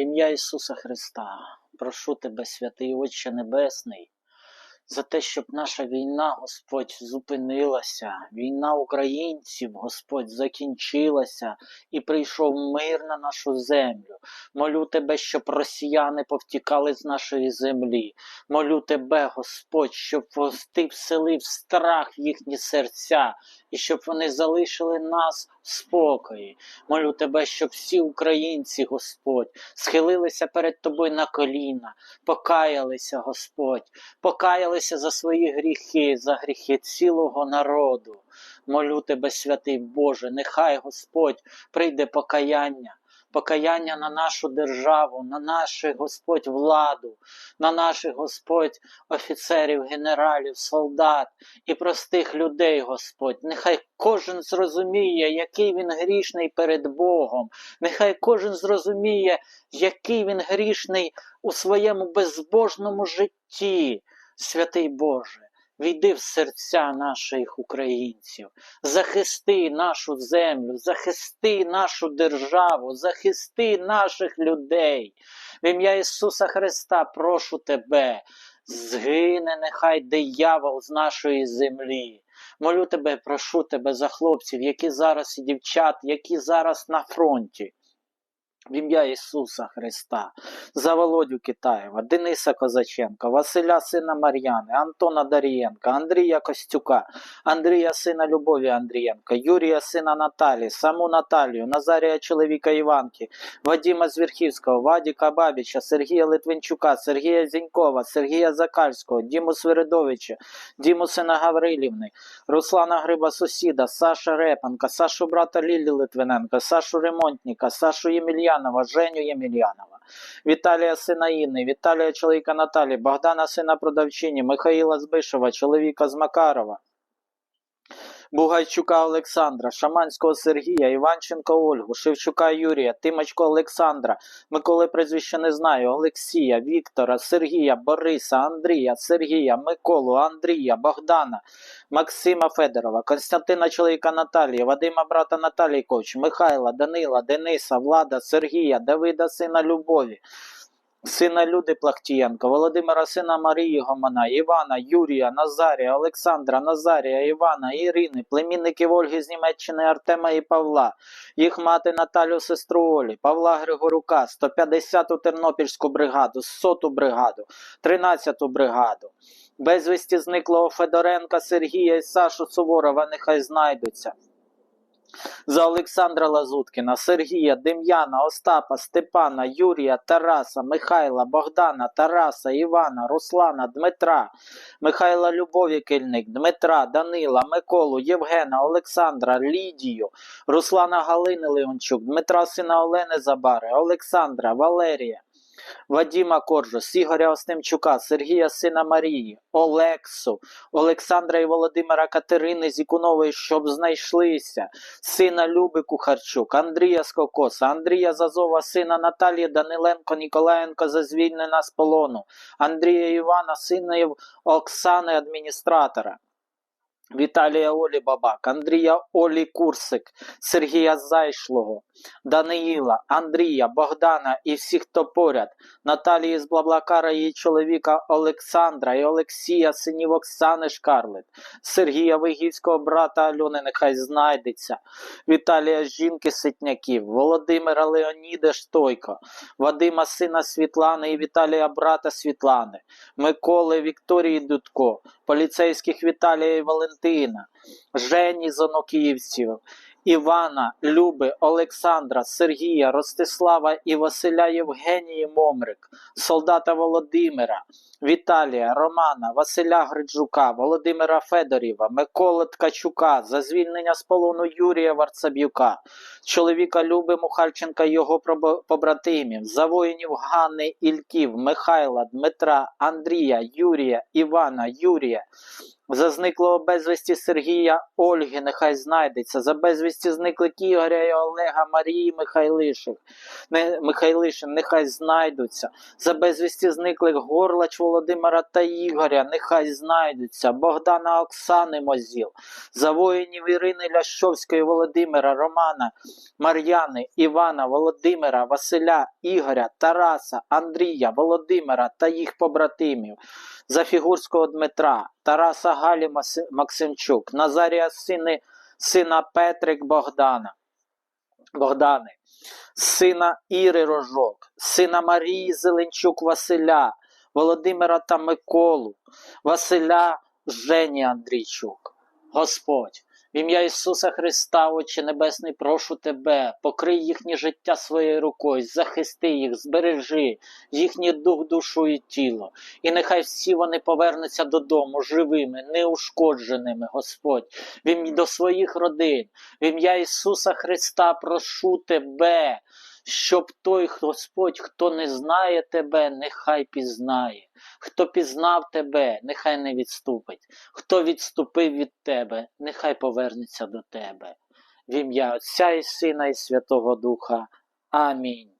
Ім'я Ісуса Христа прошу Тебе, святий Отче Небесний, за те, щоб наша війна, Господь, зупинилася, війна українців, Господь, закінчилася і прийшов мир на нашу землю. Молю Тебе, щоб росіяни повтікали з нашої землі. Молю Тебе, Господь, щоб Ти вселив страх в їхні серця і щоб вони залишили нас в спокої. Молю Тебе, щоб всі українці, Господь, схилилися перед Тобою на коліна, покаялися, Господь, покаялися за свої гріхи, за гріхи цілого народу. Молю Тебе, святий Боже, нехай Господь прийде покаяння. Покаяння на нашу державу, на нашу Господь владу, на наших Господь офіцерів, генералів, солдат і простих людей, Господь. Нехай кожен зрозуміє, який він грішний перед Богом. Нехай кожен зрозуміє, який він грішний у своєму безбожному житті, святий Боже. Війди в серця наших українців, захисти нашу землю, захисти нашу державу, захисти наших людей. В ім'я Ісуса Христа прошу Тебе, згине нехай диявол з нашої землі. Молю тебе, прошу тебе за хлопців, які зараз і дівчат, які зараз на фронті. В ім'я Ісуса Христа, за Володю Китаєва, Дениса Козаченка, Василя сина Мар'яни, Антона Дарієнка, Андрія Костюка, Андрія сина Любові Андрієнка, Юрія сина Наталі, саму Наталію, Назарія чоловіка Іванки, Вадима Звірхівського, Вадіка Бабіча, Сергія Литвинчука, Сергія Зінькова, Сергія Закальського, Діму Свиридовича, Діму сина Гаврилівни, Руслана Гриба Сусіда, Саша Репанка, Сашу брата Лілі Литвиненка, Сашу Ремонтніка, Сашу Ємельянова, Женю Ємельянова, Віталія сина Інни, Віталія чоловіка Наталі, Богдана сина продавчині, Михаїла Збишева, чоловіка з Макарова. Бугайчука Олександра, Шаманського Сергія, Іванченка Ольгу, Шевчука Юрія, Тимочко Олександра, Миколи прізвище не знаю, Олексія, Віктора, Сергія, Бориса, Андрія, Сергія, Миколу, Андрія, Богдана, Максима Федорова, Константина чоловіка Наталії, Вадима брата Наталії Ковч, Михайла, Данила, Дениса, Влада, Сергія, Давида, сина Любові. Сина Люди Плахтієнка, Володимира сина Марії Гомана, Івана, Юрія, Назарія, Олександра, Назарія, Івана, Ірини, племінників Ольги з Німеччини Артема і Павла, їх мати Наталю, сестру Олі, Павла Григорука, 150-ту Тернопільську бригаду, 100-ту бригаду, 13-ту бригаду. Безвісті зниклого Федоренка, Сергія і Сашу Суворова нехай знайдуться. За Олександра Лазуткіна, Сергія, Дем'яна, Остапа, Степана, Юрія, Тараса, Михайла, Богдана, Тараса, Івана, Руслана, Дмитра, Михайла Любові Кельник, Дмитра, Данила, Миколу, Євгена, Олександра, Лідію, Руслана Галини Леончук, Дмитра сина Олени Забари, Олександра, Валерія. Вадіма Коржус, Ігоря Остимчука, Сергія Сина Марії, Олексу, Олександра і Володимира Катерини Зікунової, щоб знайшлися, сина Люби Кухарчук, Андрія Скокоса, Андрія Зазова, сина Наталії Даниленко Ніколаєнко за звільнення з полону, Андрія Івана, сина Оксани адміністратора. Віталія Олі Бабак, Андрія Олі Курсик, Сергія Зайшлого, Даниїла, Андрія, Богдана і всіх, хто поряд, Наталії з Блаблакара, її чоловіка Олександра і Олексія, синів Оксани Шкарлет, Сергія Вигівського брата Альони, нехай знайдеться, Віталія жінки Ситняків, Володимира Леоніда Штойко, Вадима сина Світлани і Віталія брата Світлани, Миколи Вікторії Дудко, поліцейських Віталія і Валентина, Жені Зонокіївців, Івана, Люби, Олександра, Сергія, Ростислава і Василя Євгенії Момрик, солдата Володимира, Віталія, Романа, Василя Гриджука, Володимира Федорєва, Миколи Ткачука, за звільнення з полону Юрія Варцаб'юка, чоловіка Люби Мухальченка і його побратимів, за воїнів Ганни Ільків, Михайла, Дмитра, Андрія, Юрія, Івана, Юрія, За зниклого безвісті Сергія Ольги нехай знайдеться, за безвісті зниклих Ігоря і Олега Марії Михайлишин, не, Михайлишин нехай знайдуться, за безвісті зниклих Горлач Володимира та Ігоря нехай знайдуться, Богдана Оксани Мозіл, за воїнів Ірини Лящовської Володимира, Романа, Мар'яни, Івана, Володимира, Василя, Ігоря, Тараса, Андрія, Володимира та їх побратимів, за Фігурського Дмитра, Тараса Галі Максимчук, Назарія сини, сина Петрик Богдана, Богдани, сина Іри Рожок, сина Марії Зеленчук Василя, Володимира та Миколу, Василя Жені Андрійчук. Господь, в ім'я Ісуса Христа, Отче Небесний, прошу Тебе, покрий їхнє життя своєю рукою, захисти їх, збережи їхній дух, душу і тіло. І нехай всі вони повернуться додому живими, неушкодженими, Господь, до своїх родин. В ім'я Ісуса Христа прошу Тебе, щоб той Господь, хто не знає Тебе, нехай пізнає. Хто пізнав Тебе, нехай не відступить. Хто відступив від Тебе, нехай повернеться до Тебе. В ім'я Отця і Сина і Святого Духа. Амінь.